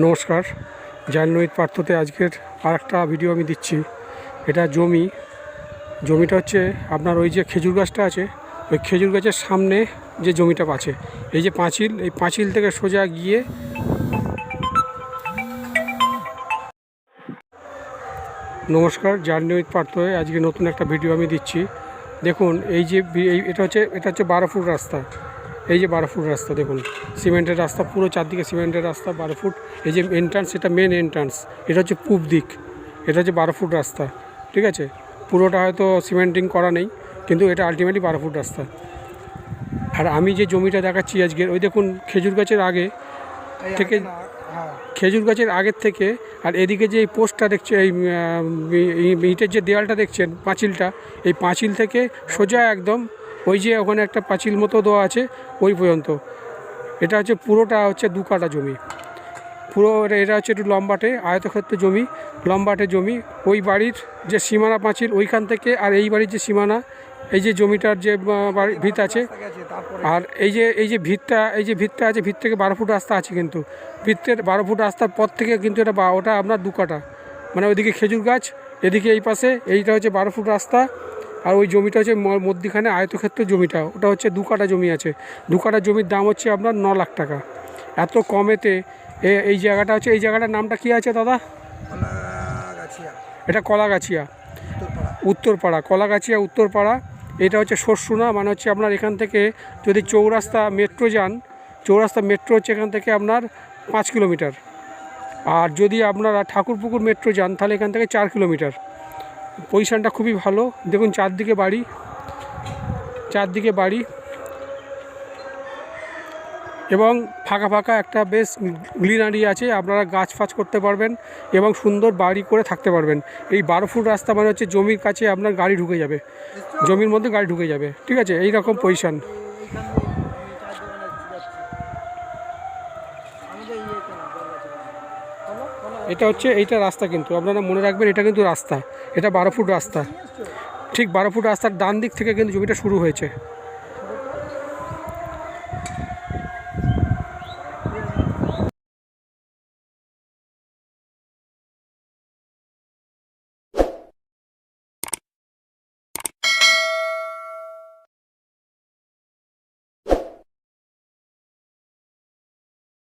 নমস্কার জাহ্নবীর পার্থতে আজকের আর একটা ভিডিও আমি দিচ্ছি। এটা জমি। জমিটা হচ্ছে আপনার ওই যে খেজুর গাছটা আছে, ওই খেজুর গাছের সামনে যে জমিটা আছে, এই যে পাঁচিল, এই পাঁচিল থেকে সোজা গিয়ে নমস্কার জাহ্নবীর পার্থতে আজকে নতুন একটা ভিডিও আমি দিচ্ছি। দেখুন, এই যে এটা হচ্ছে এটা হচ্ছে বারো ফুট রাস্তা। এই যে বারো ফুট রাস্তা দেখুন, সিমেন্টের রাস্তা, পুরো চারদিকে সিমেন্টের রাস্তা বারো ফুট। এই যে এন্ট্রান্স এটা মেন এন্ট্রান্স এটা হচ্ছে পূব দিক, এটা হচ্ছে বারো ফুট রাস্তা, ঠিক আছে? পুরোটা হয়তো সিমেন্টিং করা নেই, কিন্তু এটা আলটিমেটলি বারো ফুট রাস্তা। আর আমি যে জমিটা দেখাচ্ছি আজকের, ওই দেখুন খেজুর গাছের আগে থেকে, খেজুর গাছের আগের থেকে, আর এদিকে যে এই পোস্টটা দেখছে, এই ইটের যে দেওয়ালটা দেখছেন, পাঁচিলটা, এই পাঁচিল থেকে সোজা একদম ওই যে ওখানে একটা পাঁচিল মতো দেওয়া আছে, ওই পর্যন্ত। এটা হচ্ছে পুরোটা হচ্ছে দু কাটা জমি। পুরো এটা- হচ্ছে একটু লম্বাটে, আয়তক্ষেত্র জমি, লম্বাটে জমি। ওই বাড়ির যে সীমানা পাঁচিল, ওইখান থেকে আর এই বাড়ির যে সীমানা, এই যে জমিটার যে ভিত আছে। আর এই যে এই যে ভিতটা, এই যে ভিতটা আছে, ভিত থেকে বারো ফুট রাস্তা আছে কিন্তু। ভিতের বারো ফুট রাস্তার পর থেকে কিন্তু এটা বা- ওটা আপনার দু কাটা মানে ওইদিকে খেজুর গাছ, এদিকে এই পাশে, এইটা হচ্ছে বারো ফুট রাস্তা। আর ওই জমিটা হচ্ছে ম- মধ্যিখানে আয়তক্ষেত্র জমিটা ওটা হচ্ছে দু কাটা জমি আছে। দু কাটা জমির দাম হচ্ছে আপনার ন লাখ টাকা। এত কমেতে এ- এই জায়গাটা হচ্ছে এই জায়গাটার নামটা কি আছে দাদা? এটা কলাগাছিয়া। উত্তরপাড়া। কলাগাছিয়া উত্তরপাড়া। এটা হচ্ছে শস্যুনা মানে হচ্ছে আপনার এখান থেকে যদি চৌরাস্তা মেট্রো যান চৌরাস্তা মেট্রো হচ্ছে এখান থেকে আপনার পাঁচ কিলোমিটার। আর যদি আপনারা ঠাকুরপুকুর মেট্রো যান তাহলে এখান থেকে চার কিলোমিটার। পজিশানটা খুবই ভালো। দেখুন, চারদিকে বাড়ি চারদিকে বাড়ি এবং ফাঁকা ফাঁকা একটা বেশ গ্রিনারি আছে, আপনারা গাছ ফাছ করতে পারবেন এবং সুন্দর বাড়ি করে থাকতে পারবেন। এই বারো ফুট রাস্তা মানে হচ্ছে জমির কাছে আপনার গাড়ি ঢুকে যাবে, জমির মধ্যে গাড়ি ঢুকে যাবে, ঠিক আছে? এই রকম পজিশান এটা হচ্ছে, এইটা রাস্তা কিন্তু। আপনারা মনে রাখবেন, এটা কিন্তু রাস্তা। এটা বারো ফুট রাস্তা। ঠিক বারো ফুট রাস্তার ডান দিক থেকে কিন্তু জমিটা শুরু হয়েছে।